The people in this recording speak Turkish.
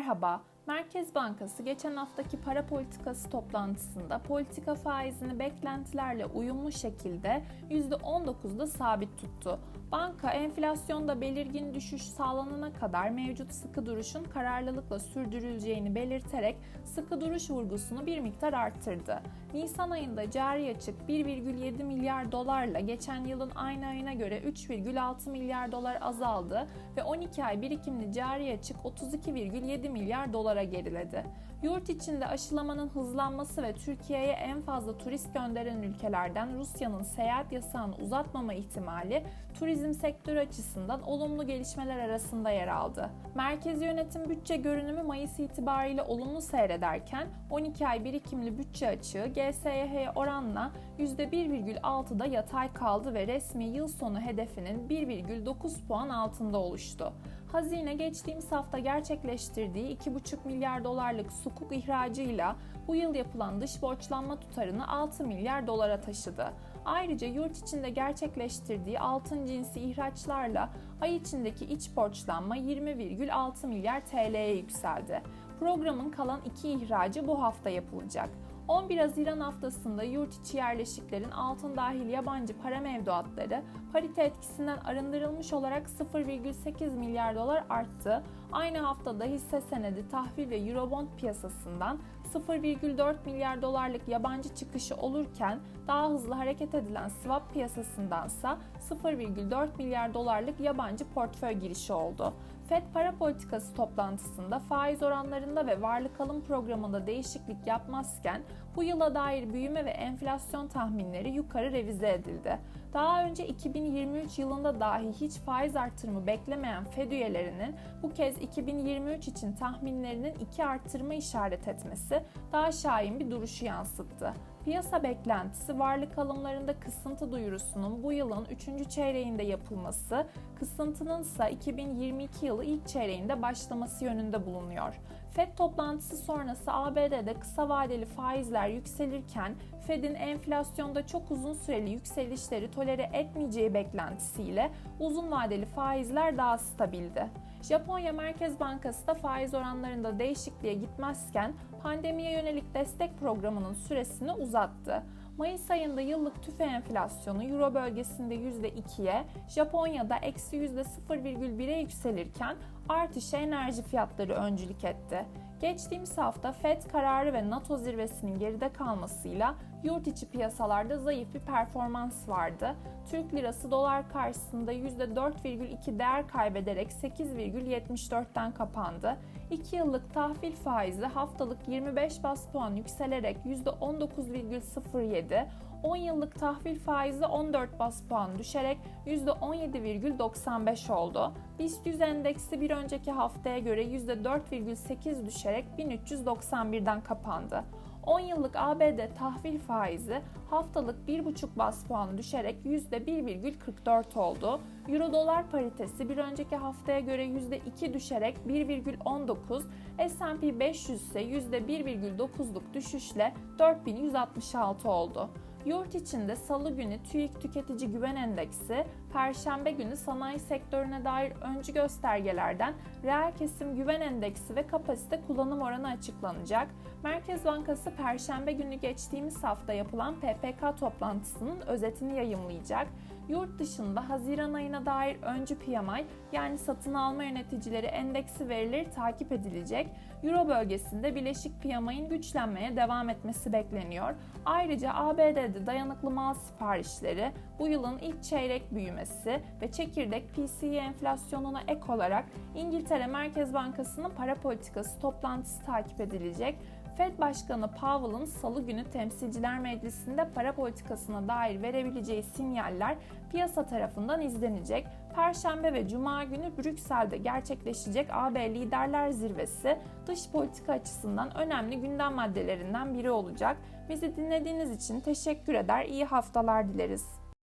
Merhaba, Merkez Bankası geçen haftaki para politikası toplantısında politika faizini beklentilerle uyumlu şekilde %19'da sabit tuttu. Banka enflasyonda belirgin düşüş sağlanana kadar mevcut sıkı duruşun kararlılıkla sürdürüleceğini belirterek sıkı duruş vurgusunu bir miktar arttırdı. Nisan ayında cari açık 1,7 milyar dolarla geçen yılın aynı ayına göre 3,6 milyar dolar azaldı ve 12 ay birikimli cari açık 32,7 milyar dolara geriledi. Yurt içinde aşılamanın hızlanması ve Türkiye'ye en fazla turist gönderen ülkelerden Rusya'nın seyahat yasağını uzatmama ihtimali turizm sektörü açısından olumlu gelişmeler arasında yer aldı. Merkezi yönetim bütçe görünümü Mayıs itibariyle olumlu seyrederken 12 ay birikimli bütçe açığı GSYH'ye oranla %1,6'da yatay kaldı ve resmi yıl sonu hedefinin 1,9 puan altında oluştu. Hazine geçtiğimiz hafta gerçekleştirdiği 2,5 milyar dolarlık sukuk ihracıyla bu yıl yapılan dış borçlanma tutarını 6 milyar dolara taşıdı. Ayrıca yurt içinde gerçekleştirdiği altın cinsi ihraçlarla ay içindeki iç borçlanma 20,6 milyar TL'ye yükseldi. Programın kalan iki ihracı bu hafta yapılacak. 11 Haziran haftasında yurt içi yerleşiklerin altın dahil yabancı para mevduatları parite etkisinden arındırılmış olarak 0,8 milyar dolar arttı. Aynı haftada hisse senedi, tahvil ve eurobond piyasasından 0,4 milyar dolarlık yabancı çıkışı olurken daha hızlı hareket edilen swap piyasasındansa 0,4 milyar dolarlık yabancı portföy girişi oldu. FED para politikası toplantısında faiz oranlarında ve varlık alım programında değişiklik yapmazken bu yıla dair büyüme ve enflasyon tahminleri yukarı revize edildi. Daha önce 2023 yılında dahi hiç faiz artırımı beklemeyen Fed üyelerinin bu kez 2023 için tahminlerinin iki artırma işaret etmesi daha şahin bir duruşu yansıttı. Piyasa beklentisi varlık alımlarında kısıntı duyurusunun bu yılın 3. çeyreğinde yapılması, kısıntının ise 2022 yılı ilk çeyreğinde başlaması yönünde bulunuyor. FED toplantısı sonrası ABD'de kısa vadeli faizler yükselirken Fed'in enflasyonda çok uzun süreli yükselişleri tolere etmeyeceği beklentisiyle uzun vadeli faizler daha stabildi. Japonya Merkez Bankası da faiz oranlarında değişikliğe gitmezken pandemiye yönelik destek programının süresini uzattı. Mayıs ayında yıllık tüfe enflasyonu Euro bölgesinde %2'ye, Japonya'da eksi %0,1'e yükselirken artışa enerji fiyatları öncülük etti. Geçtiğimiz hafta FED kararı ve NATO zirvesinin geride kalmasıyla yurt içi piyasalarda zayıf bir performans vardı. Türk lirası dolar karşısında %4,2 değer kaybederek 8,74'ten kapandı. 2 yıllık tahvil faizi haftalık 25 bas puan yükselerek %19,07, 10 yıllık tahvil faizi 14 bas puan düşerek %17,95 oldu. BIST 100 endeksi bir önceki haftaya göre %4,8 düşerek 1391'den kapandı. 10 yıllık ABD tahvil faizi haftalık 1,5 bas puan düşerek %1,44 oldu. Euro dolar paritesi bir önceki haftaya göre %2 düşerek 1,19, S&P 500 ise %1,9'luk düşüşle 4166 oldu. Yurt içinde salı günü TÜİK Tüketici Güven Endeksi, perşembe günü sanayi sektörüne dair öncü göstergelerden reel kesim güven endeksi ve kapasite kullanım oranı açıklanacak. Merkez Bankası perşembe günü geçtiğimiz hafta yapılan PPK toplantısının özetini yayımlayacak. Yurt dışında Haziran ayına dair öncü PMI yani satın alma yöneticileri endeksi verileri takip edilecek. Euro bölgesinde bileşik PMI'nin güçlenmeye devam etmesi bekleniyor. Ayrıca ABD'de dayanıklı mal siparişleri, bu yılın ilk çeyrek büyümesi ve çekirdek PCE enflasyonuna ek olarak İngiltere Merkez Bankası'nın para politikası toplantısı takip edilecek. Fed Başkanı Powell'ın salı günü Temsilciler Meclisi'nde para politikasına dair verebileceği sinyaller piyasa tarafından izlenecek. Perşembe ve Cuma günü Brüksel'de gerçekleşecek AB Liderler Zirvesi dış politika açısından önemli gündem maddelerinden biri olacak. Bizi dinlediğiniz için teşekkür eder, iyi haftalar dileriz.